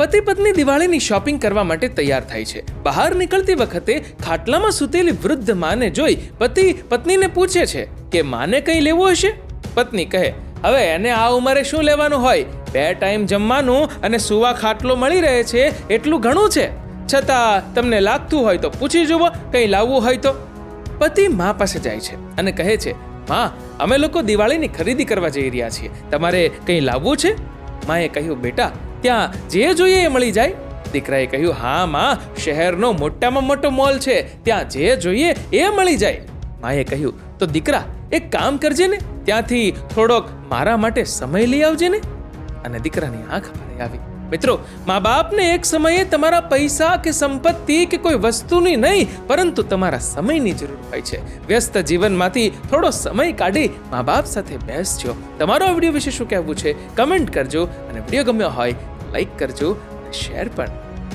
પતિ પત્ની દિવાળીની શોપિંગ કરવા માટે તૈયાર થાય છે. બહાર નીકળતી વખતે ખાટલામાં સૂતેલી વૃદ્ધ માને જોઈ પતિ પત્નીને પૂછે છે કે માને કંઈ લેવું હશે? પત્ની કહે, હવે એને આ ઉંમરે શું લેવાનું હોય? બે ટાઈમ જમવાનું અને સુવા ખાટલો મળી રહે છે એટલું ઘણું છે. છતાં તમને લાગતું હોય તો પૂછી જુઓ, કંઈ લાવવું હોય તો. પતિ મા પાસે જાય છે અને કહે છે, માં, અમે લોકો દિવાળીની ખરીદી કરવા જઈ રહ્યા છીએ. તમારે કંઈ લાવવું છે? માએ કહ્યું, બેટા ત્યાં જે જોઈએ એ મળી જાય. દીકરાએ કહ્યું, હા, માં, શહેરનો મોટામાં મોટો મોલ છે. ત્યાં જે જોઈએ એ મળી જાય. માએ કહ્યું, તો દીકરા, એક કામ કરજે ને. ત્યાંથી થોડોક મારા માટે સમય લઈ આવજે ને. અને દીકરાની આંખ ભરાઈ આવી. મિત્રો મા બાપને એક સમયે તમારા પૈસા કે સંપત્તિ કે કોઈ વસ્તુની નહીં, પરંતુ તમારા સમયની જરૂર હોય છે. વ્યસ્ત જીવનમાંથી થોડો સમય કાઢી મા બાપ સાથે બેસજો. તમારો વીડિયો વિશે શું કહેવું છે? કમેન્ટ કરજો અને વીડિયો ગમ્યો હોય લાઈક કરજો અને શેર પણ.